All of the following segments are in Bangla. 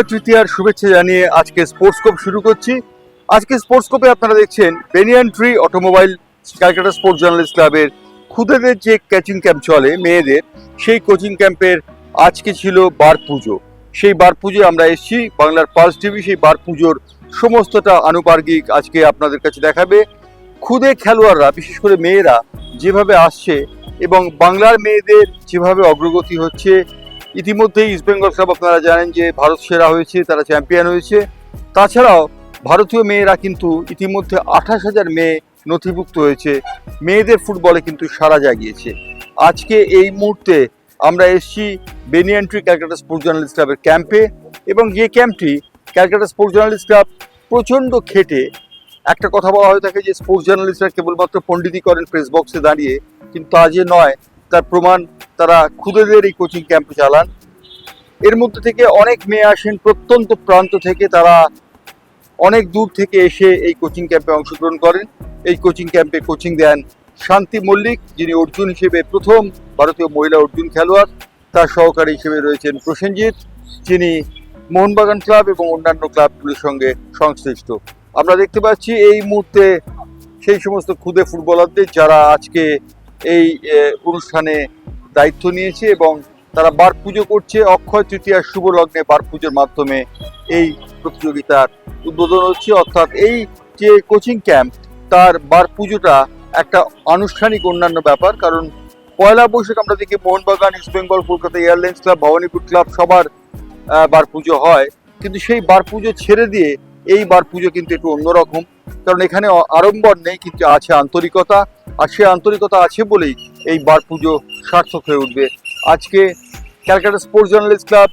অক্ষয় তৃতীয়ার শুভেচ্ছা জানিয়ে আজকে স্পোর্টস কোপ শুরু করছি। আজকে স্পোর্টস কোপে আপনারা দেখছেন banyan tree automobile Calcutta sports journalist ক্লাবের খুদেদের যে কোচিং ক্যাম্প চলে মেয়েদের, সেই কোচিং ক্যাম্পের আজকে ছিল বার পুজো। সেই বার পুজো আমরা এসেছি, বাংলার পালস টিভি সেই বার পুজোর সমস্তটা আনুপার্গিক আজকে আপনাদের কাছে দেখাবে। খুদে খেলোয়াড়রা, বিশেষ করে মেয়েরা যেভাবে আসছে এবং বাংলার মেয়েদের যেভাবে অগ্রগতি হচ্ছে ইতিমধ্যেই ইস্ট বেঙ্গল ক্লাব আপনারা জানেন যে ভারত সেরা হয়েছে, তারা চ্যাম্পিয়ন হয়েছে। তাছাড়াও ভারতীয় মেয়েরা কিন্তু ইতিমধ্যে আঠাশ হাজার মেয়ে নথিভুক্ত হয়েছে। মেয়েদের ফুটবলে কিন্তু সারা জাগিয়েছে। আজকে এই মুহূর্তে আমরা এসেছি বেনিয়ান্ট্রি ক্যালকাটা স্পোর্টস জার্নালিস্ট ক্লাবের ক্যাম্পে এবং যে ক্যাম্পটি ক্যালকাটা স্পোর্টস জার্নালিস্ট ক্লাব প্রচণ্ড খেটে, একটা কথা বলা হয়ে থাকে যে স্পোর্টস জার্নালিস্টরা কেবলমাত্র পণ্ডিতি করেন প্রেস বক্সে দাঁড়িয়ে কিন্তু তা যে নয় তার প্রমাণ তারা খুদেদের এই কোচিং ক্যাম্প চালান। এর মধ্যে থেকে অনেক মেয়ে আসেন, প্রত্যন্ত প্রান্ত থেকে তারা অনেক দূর থেকে এসে এই কোচিং ক্যাম্পে অংশগ্রহণ করেন। এই কোচিং ক্যাম্পে কোচিং দেন শান্তি মল্লিক, যিনি অর্জুন হিসেবে প্রথম ভারতীয় মহিলা অর্জুন খেলোয়াড়। তার সহকারী হিসেবে রয়েছেন প্রসেনজিৎ, যিনি মোহনবাগান ক্লাব এবং অন্যান্য ক্লাবগুলির সঙ্গে সংশ্লিষ্ট। আমরা দেখতে পাচ্ছি এই মুহূর্তে সেই সমস্ত ক্ষুদে ফুটবলারদের যারা আজকে এই অনুষ্ঠানে দায়িত্ব নিয়েছে এবং তারা বার পুজো করছে। অক্ষয় তৃতীয়ার শুভ লগ্নে বার পুজোর মাধ্যমে এই প্রতিযোগিতার উদ্বোধন হচ্ছে। অর্থাৎ এই যে কোচিং ক্যাম্প তার বার পুজোটা একটা আনুষ্ঠানিক অন্যান্য ব্যাপার। কারণ পয়লা বৈশাখ আমরা দেখি Mohun Bagan, east Bengal, Kolkata airlines club, Bhowanipore club সবার বার পুজো হয়। কিন্তু সেই বার পুজো ছেড়ে দিয়ে এই বার পুজো কিন্তু একটু অন্যরকম। কারণ এখানে আড়ম্বর নেই, কিন্তু আছে আন্তরিকতা, আর সে আন্তরিকতা আছে বলেই এই বার পুজো সার্থক হয়ে উঠবে। আজকে Calcutta sports journalist club,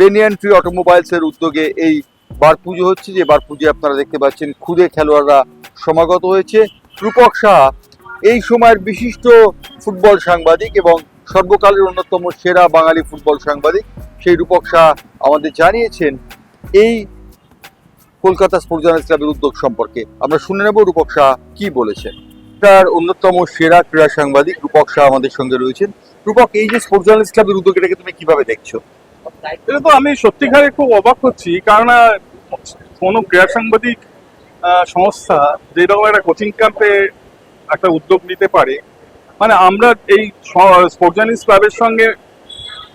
banyan tree অটোমোবাইলসের উদ্যোগে এই বার পুজো হচ্ছে, যে বার পুজো আপনারা দেখতে পাচ্ছেন খুদে খেলোয়াড়রা সমাগত হয়েছে। রূপক সাহা, এই সময়ের বিশিষ্ট ফুটবল সাংবাদিক এবং সর্বকালের অন্যতম সেরা বাঙালি ফুটবল সাংবাদিক, সেই রূপক সাহা আমাদের জানিয়েছেন, এই কলকাতা স্পোর্টস জার্নালিস্ট ক্লাবের উদ্যোগ সম্পর্কে আমরা শুনে নেব। রূপক শাহ কি বলেছেন? তার অন্যতম সেরা ক্রীড়া সাংবাদিক রূপক শাহ আমাদের সঙ্গে রয়েছেন। রূপক, এই যে স্পোর্টস জার্নালিস্ট ক্লাবের উদ্যোগ এটাকে তুমি কীভাবে দেখছ? এটা তো আমি সত্যিকারে খুব অবাক হচ্ছি, কারণ কোনো ক্রীড়া সাংবাদিক সংস্থা যেরকম একটা কোচিং ক্যাম্পে একটা উদ্যোগ নিতে পারে মানে আমরা এই স্পোর্টস জার্নালিস্ট ক্লাবের সঙ্গে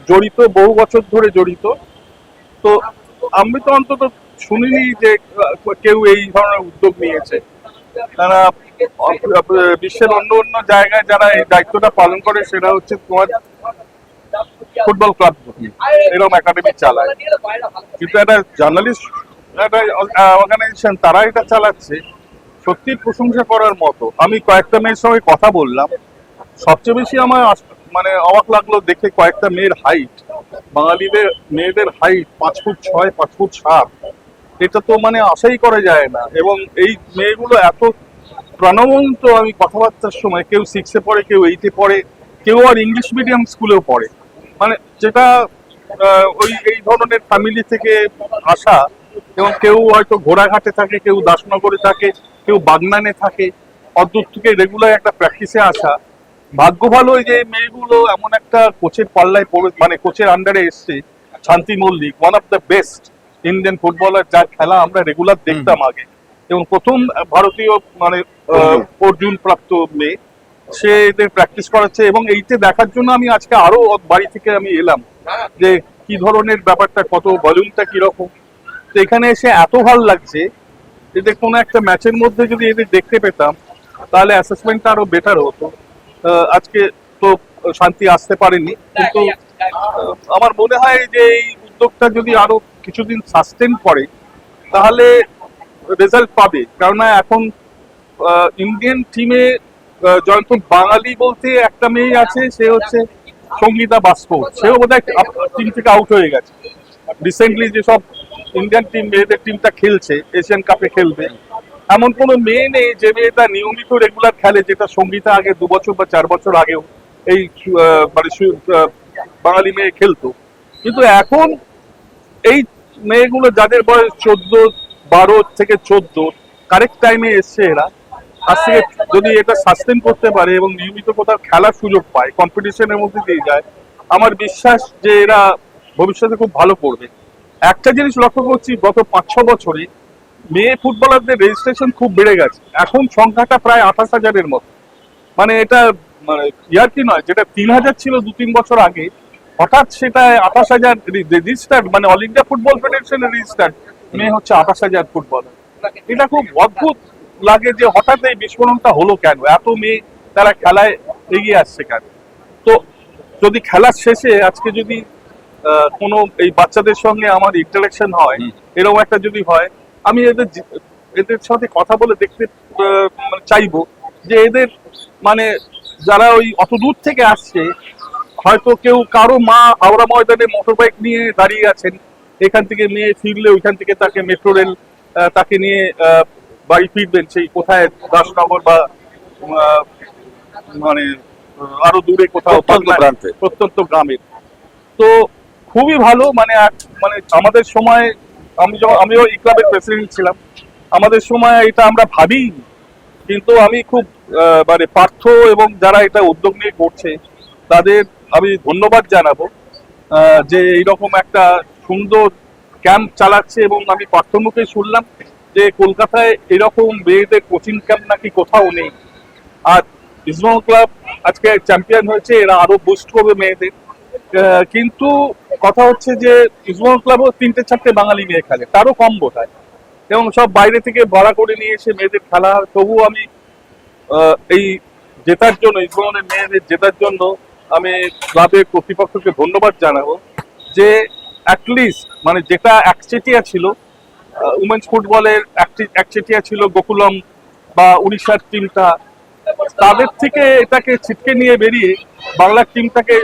জড়িত, বহু বছর ধরে জড়িত, তো আমি তো অন্তত শুনিনি যে কেউ এই ধরনের উদ্যোগ নিয়েছে। তারা বিশ্বের অন্য অন্য জায়গায় যারা এই দায়িত্বটা পালন করে, সেটা হচ্ছে তোমার ফুটবল ক্লাব। এরকম একাডেমি চালায়। কিন্তু একটা জার্নালিস্ট একটা অর্গানাইজেশন তারা এটা চালাচ্ছে। সত্যি প্রশংসা করার মতো। আমি কয়েকটা মেয়ের সঙ্গে কথা বললাম। সবচেয়ে বেশি আমার মানে অবাক লাগল দেখে কয়েকটা মেয়ের হাইট বাঙালিদের, মেয়েদের হাইট পাঁচ ফুট ছয়, পাঁচ ফুট সাত। এটা তো মানে আশাই করা যায় না। এবং এই মেয়েগুলো এত প্রাণবন্ত আমি কথাবার্তার সময়, কেউ সিক্সে পড়ে, কেউ এইটে পড়ে, কেউ আর ইংলিশ মিডিয়াম স্কুলেও পড়ে। মানে যেটা ওই, এই ধরনের ফ্যামিলি থেকে আসা, এবং কেউ হয়তো ঘোড়াঘাটে থাকে, কেউ দাসনগরে থাকে, কেউ বাগনানে থাকে অদূর থেকে রেগুলার একটা প্র্যাকটিসে আসা। ভাগ্য ভালো যে মেয়েগুলো এমন একটা কোচের পাল্লায় পড়ে মানে কোচের আন্ডারে এসছে, Shanti Mallick one of the best Indian footballer যা খেলা আমরা রেগুলার দেখতাম আগে। এবং প্রথম ভারতীয় মানে অর্জুন প্রাপ্ত মেয়ে সে এদের প্র্যাকটিস করাচ্ছে এবং এইটা দেখার জন্য আমি আজকে আরও বাড়ি থেকে আমি এলাম যে কি ধরনের ব্যাপারটা কত ভলিউমটা কীরকম। তো এখানে এসে এত ভালো লাগছে এদের কোনো একটা ম্যাচের মধ্যে যদি এদের দেখতে পেতাম তাহলে অ্যাসেসমেন্টটা আরও বেটার হতো। আজকে তো শান্তি আসতে পারেনি কিন্তু আমার মনে হয় যে এই উদ্যোগটা যদি আরও কিছুদিন সাস্টেন করে, তাহলে রেজাল্ট পাবে। কেননা এখন ইন্ডিয়ান টিমে জয়ন্ত বাঙালি বলতে একটা মেয়ে আছে, সে হচ্ছে সঙ্গীতা বাস্প সেও বোধহয় টিম থেকে আউট হয়ে গেছে। রিসেন্টলি যেসব ইন্ডিয়ান টিম মেয়েদের টিমটা খেলছে এশিয়ান কাপে খেলবে, এমন কোনো মেয়ে নেই যে মেয়েটা নিয়মিত রেগুলার খেলে, যেটা সঙ্গীতা আগে দু বছর বা চার বছর আগেও এই মানে বাঙালি মেয়ে খেলতো। কিন্তু এখন এই মেয়েগুলো যাদের বয়স চোদ্দ, বারো থেকে চোদ্দ কারেক্ট টাইমে এসছে এরা। আজ থেকে যদি এটা সাস্টেন করতে পারে এবং নিয়মিত কোথাও খেলার সুযোগ পায় কম্পিটিশনের মধ্যে দিয়ে যায়, আমার বিশ্বাস যে এরা ভবিষ্যতে খুব ভালো করবে। একটা জিনিস লক্ষ্য করছি, গত পাঁচ, ছ বছরে মেয়ে ফুটবলারদের রেজিস্ট্রেশন খুব বেড়ে গেছে। এখন সংখ্যাটা প্রায় আঠাশ হাজারের মতো। মানে এটা মানে ইয়ার কি নয়, যেটা তিন হাজার ছিল দু তিন বছর আগে হঠাৎ সেটা আঠাশ হাজার রেজিস্টার্ড মানে অল ইন্ডিয়া ফুটবল ফেডারেশনের রেজিস্টার্ড মেয়ে হচ্ছে আঠাশ হাজার ফুটবলার এটা খুব অদ্ভুত লাগে যে হঠাৎ এই বিস্ফোরণটা হলো কেন? এত মেয়ে তারা খেলায় এগিয়ে আসছে কেন? তো যদি খেলার শেষে আজকে যদি কোনো এই বাচ্চাদের সঙ্গে আমার ইন্টারাকশন হয়। এরকম একটা যদি হয় আমি এদের এদের সাথে কথা বলে দেখতে মানে চাইব যে এদের মানে যারা ওই অত দূর থেকে আসছে হয়তো কেউ কারও মা হাওড়া ময়দানে মোটর বাইক নিয়ে দাঁড়িয়ে আছেন এখান থেকে মেয়ে ফিরলে ওইখান থেকে তাকে মেট্রো রেল তাকে নিয়ে বাড়ি ফিরবেন সেই কোথায় দাসনগর বা মানে আরও দূরে কোথাও প্রত্যন্ত গ্রামের তো খুবই ভালো মানে মানে আমাদের সময় আমি যখন আমিও এই ক্লাবের প্রেসিডেন্ট ছিলাম আমাদের সময় এটা আমরা ভাবি কিন্তু আমি খুব মানে পার্থ এবং যারা এটা উদ্যোগ নিয়ে করছে তাদের আমি ধন্যবাদ জানাব যে এইরকম একটা সুন্দর ক্যাম্প চালাচ্ছে এবং আমি পার্থ মুখে শুনলাম যে কলকাতায় এরকম মেয়েদের কোচিং ক্যাম্প নাকি কোথাও নেই আর ইসমাল ক্লাব আজকে চ্যাম্পিয়ন হয়েছে, এরা আরও বুস্ট করবে মেয়েদের কিন্তু কথা হচ্ছে যে ইসমাল ক্লাবও তিনটে চারটে বাঙালি মেয়ে খেলে, তারও কম বোধহয় এবং সব বাইরে থেকে ভাড়া করে নিয়ে এসে মেয়েদের খেলা। তবুও আমি এই জেতার জন্য ইসমালের মেয়েদের জেতার জন্য আমি ক্লাবের কর্তৃপক্ষকে ধন্যবাদ জানাব যে অ্যাটলিস্ট মানে যেটা একচেটিয়া ছিল উমেন্স ফুটবলের একচেটিয়া ছিল গোকুলম বা উড়িষ্যার টিমটা তাদের থেকে এটাকে ছিটকে নিয়ে বেরিয়ে বাংলার টিমটাকে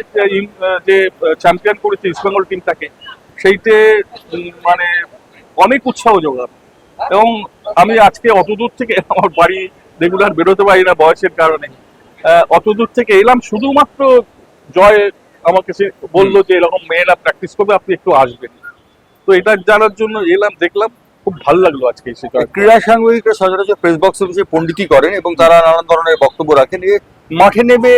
যে চ্যাম্পিয়ন করেছে ইস্টবেঙ্গল টিমটাকে সেইতে মানে অনেক উৎসাহ যোগাবে। এবং আমি আজকে অত দূর থেকে আমার বাড়ি রেগুলার বেরোতে পারি না বয়সের কারণে। অত দূর থেকে এলাম শুধুমাত্র জয় আমাকে সে বলল যে এরকম মেয়েরা প্র্যাকটিস করবে আপনি একটু আসবেন। তো এটা জানার জন্য এলাম দেখলাম খুব ভালো লাগল আজকে এসে ক্রীড়া সাংবাদিকরা সচরাচর প্রেস বক্সে বসে পণ্ডিতি করেন এবং তারা নানান ধরনের বক্তব্য রাখেন মাঠে নেমে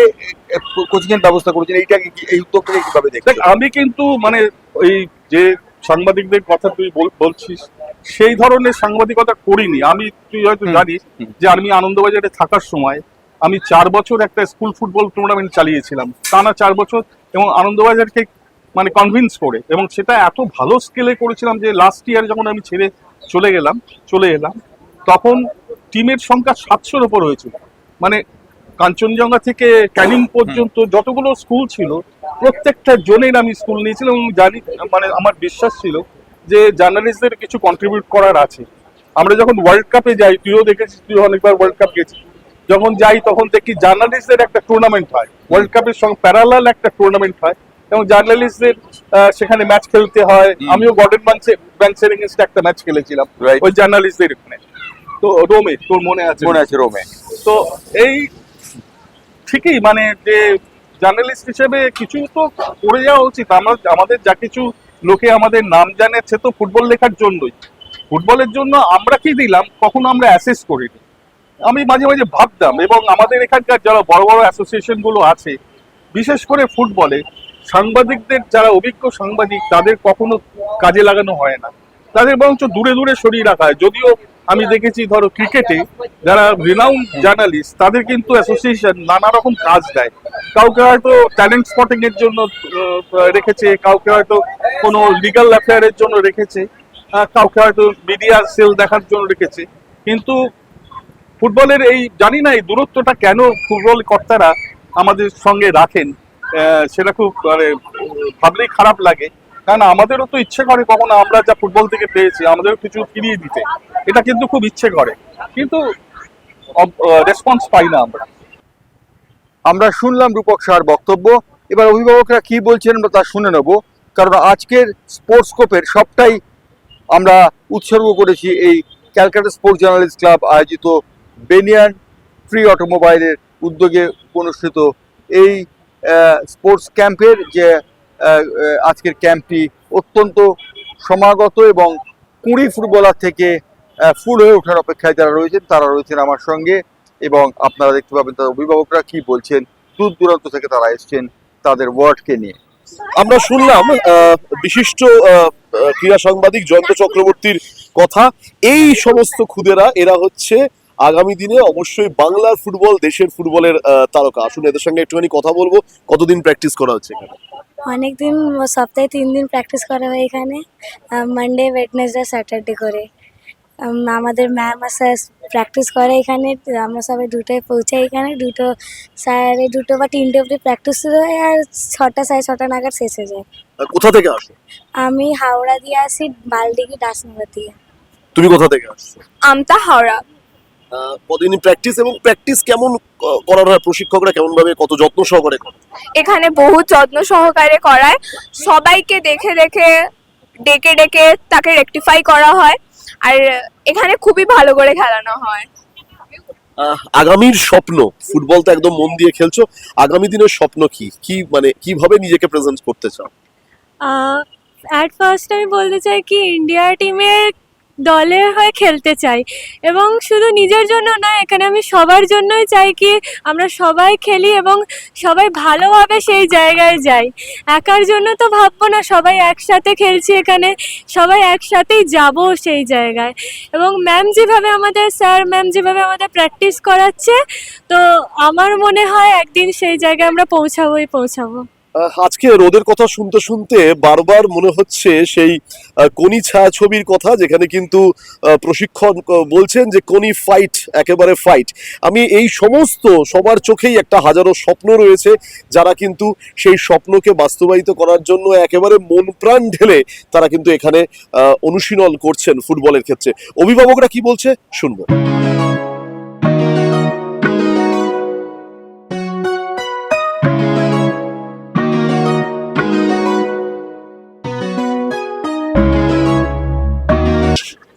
কোচিং এর ব্যবস্থা করেছেন এইটাকে কি- এই উদ্যোগটাকে কীভাবে দেখ আমি কিন্তু মানে ওই যে সাংবাদিকদের কথা তুই বল- বলছিস সেই ধরনের সাংবাদিকতা করিনি। আমি তুই হয়তো জানিস যে আমি আনন্দবাজারে থাকার সময় আমি চার বছর একটা স্কুল ফুটবল টুর্নামেন্ট চালিয়েছিলাম। টানা চার বছর এবং আনন্দবাজারকে মানে কনভিন্স করে এবং সেটা এত ভালো স্কেলে করেছিলাম যে লাস্ট ইয়ার যখন আমি ছেড়ে চলে গেলাম, চলে এলাম, তখন টিমের সংখ্যা সাতশোর ওপর হয়েছিল। মানে কাঞ্চনজঙ্ঘা থেকে ক্যানিং পর্যন্ত যতগুলো স্কুল ছিল, প্রত্যেকটা জোনের আমি স্কুল নিয়েছিলাম এবং জানি মানে আমার বিশ্বাস ছিল যে জার্নালিস্টদের কিছু কন্ট্রিবিউট করার আছে। আমরা যখন ওয়ার্ল্ড কাপে যাই, তুইও দেখেছিস তুই অনেকবার ওয়ার্ল্ড কাপ গেছিস। যখন যাই তখন দেখি জার্নালিস্টদের একটা টুর্নামেন্ট হয়। ওয়ার্ল্ড কাপের সঙ্গে প্যারালাল একটা টুর্নামেন্ট হয়। এবং জার্নালিস্টদের সেখানে ম্যাচ খেলতে হয়। আমিও গর্ডেন ব্যাংকসের ব্যাংকসের এগেনস্ট একটা ম্যাচ খেলেছিলাম. ওই জার্নালিস্টদের এখানে। তো রোমে তোর মনে আছে? মনে আছে রোমে তো এই ঠিকই মানে যে জার্নালিস্ট হিসেবে কিছু তো করে যাওয়া উচিত। আমরা আমাদের যা কিছু লোকে আমাদের নাম জানে সে তো ফুটবল লেখার জন্যই। ফুটবলের জন্য আমরা কি দিলাম? কখনো আমরা অ্যাসেস করিনি। আমি মাঝে মাঝে ভাবতাম এবং আমাদের এখানকার যারা বড় বড় অ্যাসোসিয়েশনগুলো আছে, বিশেষ করে ফুটবলে, সাংবাদিকদের যারা অভিজ্ঞ সাংবাদিক, তাদের কখনো কাজে লাগানো হয় না। তাদের বরঞ্চ দূরে দূরে সরিয়ে রাখা হয়। যদিও আমি দেখেছি, ধরো ক্রিকেটে যারা রিনাউন্ড জার্নালিস্ট তাদের কিন্তু অ্যাসোসিয়েশন নানা রকম কাজ দেয়। কাউকে হয়তো ট্যালেন্ট স্পটিং এর জন্য রেখেছে, কাউকে হয়তো কোনো লিগাল অ্যাফেয়ারের জন্য রেখেছে কাউকে হয়তো মিডিয়া সেল দেখার জন্য রেখেছে। কিন্তু ফুটবলের এই, জানি না এই দূরত্বটা কেন ফুটবল কর্তারা আমাদের সঙ্গে রাখেন সেটা খুব মানে ভাবলেই খারাপ লাগে। কারণ আমাদেরও তো ইচ্ছে করে কখনো আমরা যা ফুটবল থেকে পেয়েছি, আমাদেরও কিছু ফিরিয়ে দিতে। এটা কিন্তু খুব ইচ্ছে করে। কিন্তু রেসপন্স পাই না আমরা। আমরা শুনলাম রূপক সার বক্তব্য। এবার অভিভাবকরা কি বলছেন আমরা তা শুনে নেব। কারণ আজকের স্পোর্টস কোপের সবটাই আমরা উৎসর্গ করেছি এই ক্যালকাটা স্পোর্টস জার্নালিস্ট ক্লাব আয়োজিত বেনিয়ান ফ্রি অটোমোবাইলের উদ্যোগে অনুষ্ঠিত এই স্পোর্টস ক্যাম্পের যে আজকের ক্যাম্পটি অত্যন্ত সমাগত এবং কুড়ি ফুটবলার থেকে ফুল হয়ে ওঠার অপেক্ষায় যারা রয়েছেন, তারা রয়েছেন আমার সঙ্গে এবং আপনারা দেখতে পাবেন তাদের অভিভাবকরা কি বলছেন, দূর দূরান্ত থেকে তারা এসছেন তাদের ওয়ার্ডকে নিয়ে। আমরা শুনলাম বিশিষ্ট ক্রীড়া সাংবাদিক জয়ন্ত চক্রবর্তীর কথা। এই সমস্ত ক্ষুদেরা এরা হচ্ছে আগামী দিনে অবশ্যই বাংলার ফুটবল দেশের ফুটবলের তারকা। আসুন এদের সঙ্গে একটুখানি কথা বলব। কতদিন প্র্যাকটিস করা হচ্ছে এখানে? অনেক দিন সপ্তাহে তিন দিন প্র্যাকটিস করা হয় এখানে। মানডে ওয়েডনেসডে স্যাটারডে করে। আমাদের ম্যাম আর স্যার প্র্যাকটিস করে এখানে। আমরা সবাই দুটোয় পৌঁছাই এখানে। দুটো সাড়ে দুটো বা তিনটে অবধি প্র্যাকটিস শুরু হয় আর ছটা সাড়ে ছটা নাগাদ শেষ হয়ে যায়। কোথা থেকে আসো? আমি হাওড়া দিয়ে আসি বালডিগি দাসনগর দিয়ে। তুমি কোথা থেকে আসছো? আমতা হাওড়া। কতদিন প্র্যাকটিস এবং প্র্যাকটিস কেমন করানো হয়? প্রশিক্ষকরা কেমন ভাবে কত যত্ন সহকারে করে? এখানে বহু যত্ন সহকারে করায়। সবাইকে দেখে দেখে ডেকে ডেকে তাকে রেকটিফাই করা হয়। আর এখানে খুবই ভালো করে খেলানো হয়। আগামীর স্বপ্ন ফুটবল তো একদম মন দিয়ে খেলছো আগামী দিনের স্বপ্ন কি? কি মানে কীভাবে নিজেকে প্রেজেন্ট করতে চাও? অ্যাট ফার্স্ট আমি বলতে চাই কি ইন্ডিয়া টিমের দলের হয়ে খেলতে চাই। এবং শুধু নিজের জন্য না এখানে আমি সবার জন্যই চাই কি আমরা সবাই খেলি এবং সবাই ভালোভাবে সেই জায়গায় যাই। একার জন্য তো ভাববো না, সবাই একসাথে খেলছি এখানে, সবাই একসাথেই যাব সেই জায়গায়। এবং ম্যাম যেভাবে আমাদের স্যার ম্যাম যেভাবে আমাদের প্র্যাকটিস করাচ্ছে, তো আমার মনে হয় একদিন সেই জায়গায় আমরা পৌঁছাবোই, পৌঁছাবো। আজকে রোদের কথা শুনতে শুনতে বারবার মনে হচ্ছে সেই কোনি ছায়াছবির কথা, যেখানে কিন্তু প্রশিক্ষণ বলছেন যে কোনি ফাইট একেবারে ফাইট আমি এই সমস্ত সবার চোখেই একটা হাজারো স্বপ্ন রয়েছে, যারা কিন্তু সেই স্বপ্নকে বাস্তবায়িত করার জন্য একেবারে মন প্রাণ ঢেলে তারা কিন্তু এখানে অনুশীলন করছেন ফুটবলের ক্ষেত্রে। অভিভাবকরা কি বলছে? শুনব।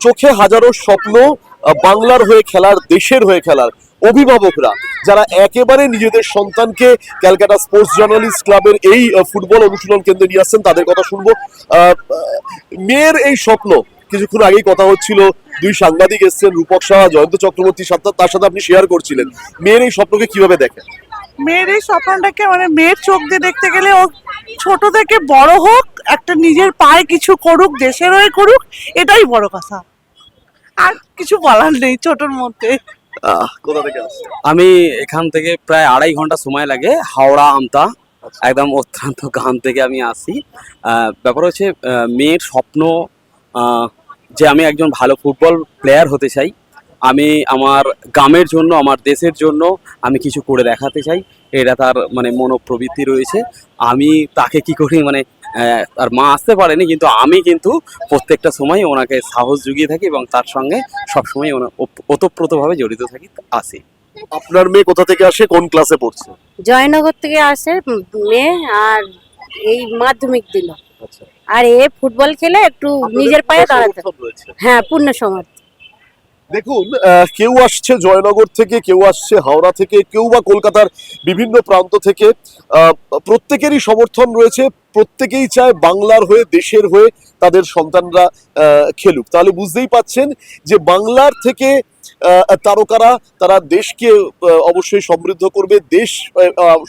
চোখে হাজারো স্বপ্ন বাংলার হয়ে খেলার, দেশের হয়ে খেলার অভিভাবকরা, যারা একেবারে নিজেদের সন্তানকে ক্যালকাটা স্পোর্টস জার্নালিস্ট ক্লাবের এই ফুটবল অনুশীলন কেন্দ্রে নিয়ে আসছেন, তাদের কথা শুনব। মেয়ের এই স্বপ্ন, কিছুক্ষণ আগেই কথা হচ্ছিল, দুই সাংবাদিক এসছেন, রূপক সাহা, জয়ন্ত চক্রবর্তী সাথে তার সাথে আপনি শেয়ার করছিলেন। মেয়ের এই স্বপ্নকে কীভাবে দেখেন? মেয়ের এই স্বপ্নটাকে মানে মেয়ের চোখ দিয়ে দেখতে গেলে ও ছোট থেকে বড় হোক, একটা নিজের পায়ে কিছু করুক, দেশের হয়ে করুক, এটাই বড় কথা। আর কিছু বলার নেই ছোটর মধ্যে। কোথা থেকে আসছে? আমি এখান থেকে প্রায় আড়াই ঘণ্টা সময় লাগে হাওড়া আমতা একদম অত্যন্ত গ্রাম থেকে আমি আসি। ব্যাপার হচ্ছে মেয়ের স্বপ্ন যে আমি একজন ভালো ফুটবল প্লেয়ার হতে চাই আমি আমার গ্রামের জন্য আমার দেশের জন্য আমি কিছু করে দেখাতে চাই। এটা তার মানে মনোপ্রবৃত্তি রয়েছে। আমি তাকে কি করি মানে আহ, তার মা আসতে পারেনি কিন্তু আমি কিন্তু প্রত্যেকটা সময় ওনাকে সাহস জুগিয়ে থাকি এবং তার সঙ্গে সবসময় ওতপ্রোতভাবে জড়িত থাকি আসি। আপনার মেয়ে কোথা থেকে আসে? কোন ক্লাসে পড়ছে? জয়নগর থেকে আসে মেয়ে আর এই মাধ্যমিক দিল। আচ্ছা। আর এ ফুটবল খেলে একটু নিজের পায়ে দাঁড়াতে হ্যাঁ পূর্ণ সমর্থ দেখুন কেউ আসছে জয়নগর থেকে, কেউ আসছে হাওড়া থেকে, কেউ বা কলকাতার বিভিন্ন প্রান্ত থেকে। প্রত্যেকেরই সমর্থন রয়েছে, প্রত্যেকেই চায় বাংলার হয়ে, দেশের হয়ে তাদের সন্তানরা খেলুক। তাহলে বুঝতেই পাচ্ছেন যে বাংলার থেকে তারকারা, তারা দেশকে অবশ্যই সমৃদ্ধ করবে, দেশ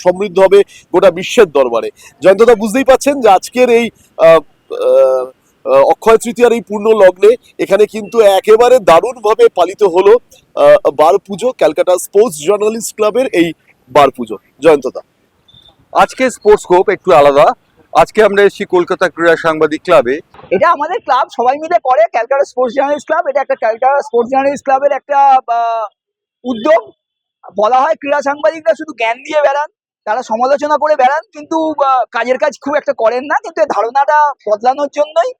সমৃদ্ধ হবে গোটা বিশ্বের দরবারে। জয়ন্তদা বুঝতেই পাচ্ছেন যে আজকের এই অক্ষয় তৃতীয়ার এই পূর্ণ লগ্নে এখানে কিন্তু একেবারে দারুণভাবে পালিত হলো বার পুজো, ক্যালকাটা স্পোর্টস জার্নালিস্ট ক্লাবের এই বার পুজো। জয়ন্তদা। আজকে স্পোর্টস স্কোপ একটু আলাদা। আজকে আমরা এসেছি কলকাতা ক্রীড়া সাংবাদিক ক্লাবে। এটা আমাদের ক্লাব সবাই মিলে করে, ক্যালকাটা স্পোর্টস জার্নালিস্ট ক্লাব। এটা একটা ক্যালকাটা স্পোর্টস জার্নালিস্ট ক্লাবের একটা উদ্যোগ। বলা হয় ক্রীড়া সাংবাদিকরা শুধু জ্ঞান দিয়ে বেড়ান, তারা সমালোচনা করে বেড়ান, কিন্তু কাজের কাজ খুব একটা করেন না। কিন্তু ধারণাটা বদলানোর জন্যই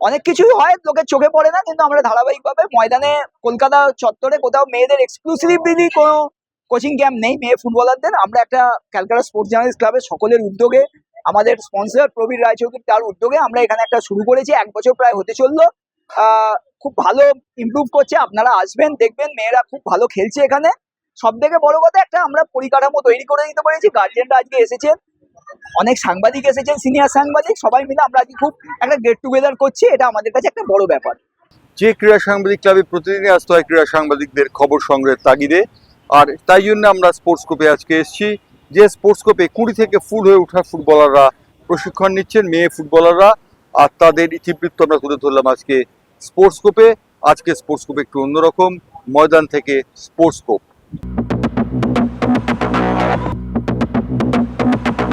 অনেক কিছুই হয় লোকের চোখে পড়ে না, কিন্তু আমরা ধারাবাহিকভাবে ময়দানে কলকাতা চত্বরে কোথাও মেয়েদের এক্সক্লুসিভলি কোনো কোচিং ক্যাম্প নেই, মেয়ে ফুটবলারদের। আমরা একটা ক্যালকাটা স্পোর্টস জার্নালিস্ট ক্লাবের সকলের উদ্যোগে, আমাদের স্পন্সর প্রবীর রায়চৌধুরী তার উদ্যোগে আমরা এখানে একটা শুরু করেছি, এক বছর প্রায় হতে চলল। খুব ভালো ইমপ্রুভ করছে, আপনারা আসবেন, দেখবেন, মেয়েরা খুব ভালো খেলছে এখানে। সব থেকে বড় কথা, একটা আমরা পরিকাঠামো তৈরি করে দিতে পেরেছি গার্জিয়ানরা আজকে এসেছেন। অনেক সাংবাদিক এসেছেন, সিনিয়র সাংবাদিক, সবাই মিলে আমরা আজকে খুব একটা গেট টুগেদার করছি, এটা আমাদের কাছে একটা বড় ব্যাপার। যে ক্রীড়া সাংবাদিক ক্লাবে প্রতিদিনই আসতে হয় ক্রীড়া সাংবাদিকদের খবর সংগ্রহের তাগিদে, আর তাই জন্য আমরা স্পোর্টস স্কোপে আজকে এসেছি। যে স্পোর্টস স্কোপে কুড়ি থেকে ফুল হয়ে ওঠা ফুটবলাররা প্রশিক্ষণ নিচ্ছেন, মেয়ে ফুটবলাররা, আর তাদের ইতিবৃত্ত আমরা তুলে ধরলাম আজকে স্পোর্টস কোপে আজকে স্পোর্টস কোপ একটু অন্যরকম, ময়দান থেকে স্পোর্টস কোপ